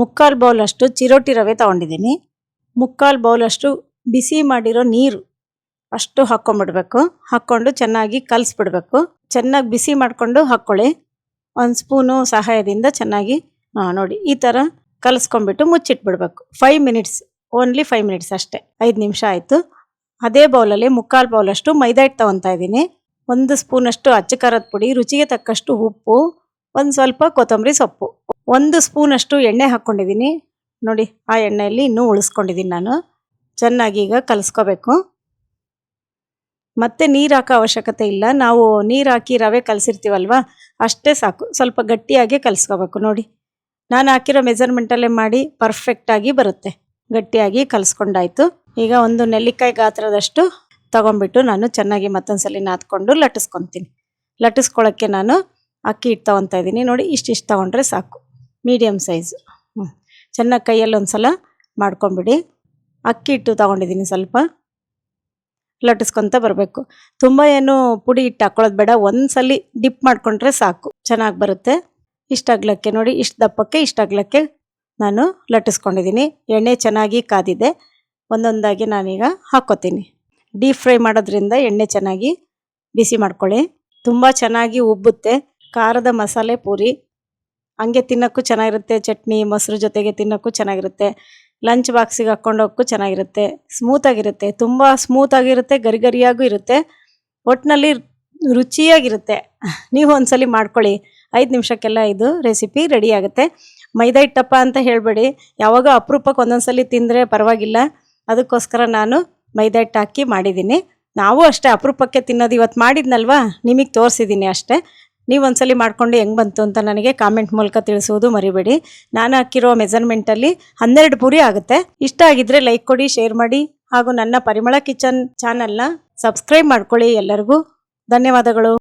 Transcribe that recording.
ಮುಕ್ಕಾಲು ಬೌಲಷ್ಟು ಚಿರೋಟಿ ರವೆ ತಗೊಂಡಿದ್ದೀನಿ. ಮುಕ್ಕಾಲು ಬೌಲಷ್ಟು ಬಿಸಿ ಮಾಡಿರೋ ನೀರು ಅಷ್ಟು ಹಾಕ್ಕೊಂಬಿಡ್ಬೇಕು. ಹಾಕ್ಕೊಂಡು ಚೆನ್ನಾಗಿ ಕಲಿಸ್ಬಿಡ್ಬೇಕು. ಚೆನ್ನಾಗಿ ಬಿಸಿ ಮಾಡಿಕೊಂಡು ಹಾಕ್ಕೊಳ್ಳಿ. ಒಂದು ಸ್ಪೂನು ಸಹಾಯದಿಂದ ಚೆನ್ನಾಗಿ ನೋಡಿ, ಈ ಥರ ಕಲಿಸ್ಕೊಂಡ್ಬಿಟ್ಟು ಮುಚ್ಚಿಟ್ಬಿಡ್ಬೇಕು. Five minutes only five minutes ಅಷ್ಟೇ. ಐದು ನಿಮಿಷ ಆಯಿತು. ಅದೇ ಬೌಲಲ್ಲಿ ಮುಕ್ಕಾಲು ಬೌಲಷ್ಟು ಮೈದಾ ಹಿಟ್ಟು ತೊಗೊತಾ ಇದ್ದೀನಿ. ಒಂದು ಸ್ಪೂನಷ್ಟು ಅಚ್ಚ ಖಾರದ ಪುಡಿ, ರುಚಿಗೆ ತಕ್ಕಷ್ಟು ಉಪ್ಪು, ಒಂದು ಸ್ವಲ್ಪ ಕೊತ್ತಂಬರಿ ಸೊಪ್ಪು. ಒಂದು ಸ್ಪೂನಷ್ಟು ಎಣ್ಣೆ ಹಾಕ್ಕೊಂಡಿದ್ದೀನಿ. ನೋಡಿ, ಆ ಎಣ್ಣೆಯಲ್ಲಿ ಇನ್ನೂ ಉಳಿಸ್ಕೊಂಡಿದ್ದೀನಿ ನಾನು. ಚೆನ್ನಾಗಿ ಈಗ ಕಲಿಸ್ಕೋಬೇಕು. ಮತ್ತೆ ನೀರು ಹಾಕೋ ಅವಶ್ಯಕತೆ ಇಲ್ಲ. ನಾವು ನೀರು ಹಾಕಿ ರವೆ ಕಲಸಿರ್ತೀವಲ್ವ? ಅಷ್ಟೇ ಸಾಕು. ಸ್ವಲ್ಪ ಗಟ್ಟಿಯಾಗಿ ಕಲಿಸ್ಕೋಬೇಕು. ನೋಡಿ, ನಾನು ಹಾಕಿರೋ ಮೆಜರ್ಮೆಂಟಲ್ಲೇ ಮಾಡಿ ಪರ್ಫೆಕ್ಟಾಗಿ ಬರುತ್ತೆ. ಗಟ್ಟಿಯಾಗಿ ಕಲಿಸ್ಕೊಂಡಾಯ್ತು. ಈಗ ಒಂದು ನೆಲ್ಲಿಕಾಯಿ ಗಾತ್ರದಷ್ಟು ತಗೊಂಡ್ಬಿಟ್ಟು ನಾನು ಚೆನ್ನಾಗಿ ಮತ್ತೊಂದ್ಸಲಿ ನಾದ್ಕೊಂಡು ಲಟ್ಟಿಸ್ಕೊತೀನಿ. ಲಟ್ಟಿಸ್ಕೊಳ್ಳೋಕ್ಕೆ ನಾನು ಅಕ್ಕಿ ಹಿಟ್ಟು ತೊಗೊತಾ ಇದ್ದೀನಿ. ನೋಡಿ, ಇಷ್ಟಿಷ್ಟು ತೊಗೊಂಡ್ರೆ ಸಾಕು. Medium size. ಹ್ಞೂ ಚೆನ್ನಾಗಿ ಕೈಯಲ್ಲಿ ಒಂದ್ಸಲ ಮಾಡ್ಕೊಂಬಿಡಿ ಅಕ್ಕಿ ಹಿಟ್ಟು ತೊಗೊಂಡಿದ್ದೀನಿ ಸ್ವಲ್ಪ. ಲಟ್ಟಿಸ್ಕೊತ ಬರಬೇಕು. ತುಂಬ ಏನು ಪುಡಿ ಹಿಟ್ಟು ಹಾಕ್ಕೊಳ್ಳೋದು ಬೇಡ. ಒಂದ್ಸಲಿ ಡಿಪ್ ಮಾಡಿಕೊಂಡ್ರೆ ಸಾಕು. ಚೆನ್ನಾಗಿ ಬರುತ್ತೆ. ಇಷ್ಟಾಗ್ಲಕ್ಕೆ ನೋಡಿ, ಇಷ್ಟು ದಪ್ಪಕ್ಕೆ ಇಷ್ಟಾಗ್ಲಕ್ಕೆ ನಾನು ಲಟ್ಟಿಸ್ಕೊಂಡಿದ್ದೀನಿ. ಎಣ್ಣೆ ಚೆನ್ನಾಗಿ ಕಾದಿದೆ. ಒಂದೊಂದಾಗಿ ನಾನೀಗ ಹಾಕ್ಕೋತೀನಿ. ಡೀಪ್ ಫ್ರೈ ಮಾಡೋದ್ರಿಂದ ಎಣ್ಣೆ ಚೆನ್ನಾಗಿ ಬಿಸಿ ಮಾಡ್ಕೊಳ್ಳಿ. ತುಂಬ ಚೆನ್ನಾಗಿ ಉಬ್ಬುತ್ತೆ. ಖಾರದ ಮಸಾಲೆ ಪೂರಿ. ಹಂಗೆ ತಿನ್ನೋಕ್ಕೂ ಚೆನ್ನಾಗಿರುತ್ತೆ, ಚಟ್ನಿ, ಮೊಸರು ಜೊತೆಗೆ ತಿನ್ನೋಕ್ಕೂ ಚೆನ್ನಾಗಿರುತ್ತೆ ಲಂಚ್ ಬಾಕ್ಸಿಗೆ ಹಾಕ್ಕೊಂಡೋಕ್ಕೂ ಚೆನ್ನಾಗಿರುತ್ತೆ ಸ್ಮೂತಾಗಿರುತ್ತೆ ತುಂಬ ಸ್ಮೂತಾಗಿರುತ್ತೆ ಗರಿ ಗರಿಯಾಗೂ ಇರುತ್ತೆ ಒಟ್ಟಿನಲ್ಲಿ ರುಚಿಯಾಗಿರುತ್ತೆ. ನೀವು ಒಂದ್ಸಲಿ ಮಾಡ್ಕೊಳ್ಳಿ, ಐದು ನಿಮಿಷಕ್ಕೆಲ್ಲ ಇದು ರೆಸಿಪಿ ರೆಡಿ ಆಗುತ್ತೆ. ಮೈದಾ ಹಿಟ್ಟಪ್ಪ ಅಂತ ಹೇಳಬೇಡಿ, ಯಾವಾಗ ಅಪರೂಪಕ್ಕೆ ಒಂದೊಂದ್ಸಲಿ ತಿಂದರೆ ಪರವಾಗಿಲ್ಲ, ಅದಕ್ಕೋಸ್ಕರ ನಾನು ಮೈದಾ ಹಿಟ್ಟು ಹಾಕಿ ಮಾಡಿದ್ದೀನಿ. ನಾವು ಅಷ್ಟೇ ಅಪರೂಪಕ್ಕೆ ತಿನ್ನೋದು ಇವತ್ತು ಮಾಡಿದ್ನಲ್ವಾ? ನಿಮಗೆ ತೋರಿಸಿದ್ದೀನಿ ಅಷ್ಟೇ. ನೀವು ಒಂದ್ಸಲಿ ಮಾಡ್ಕೊಂಡು ಹೆಂಗೆ ಬಂತು ಅಂತ ನನಗೆ ಕಾಮೆಂಟ್ ಮೂಲಕ ತಿಳಿಸುವುದು ಮರಿಬೇಡಿ. ನಾನು ಹಾಕಿರೋ ಮೆಜರ್ಮೆಂಟಲ್ಲಿ ಹನ್ನೆರಡು ಪೂರಿ ಆಗುತ್ತೆ. ಇಷ್ಟ ಆಗಿದ್ರೆ ಲೈಕ್ ಕೊಡಿ ಶೇರ್ ಮಾಡಿ ಹಾಗೂ ನನ್ನ ಪರಿಮಳ ಕಿಚನ್ ಚಾನಲ್ನ ಸಬ್ಸ್ಕ್ರೈಬ್ ಮಾಡ್ಕೊಳ್ಳಿ ಎಲ್ಲರಿಗೂ. ಧನ್ಯವಾದಗಳು.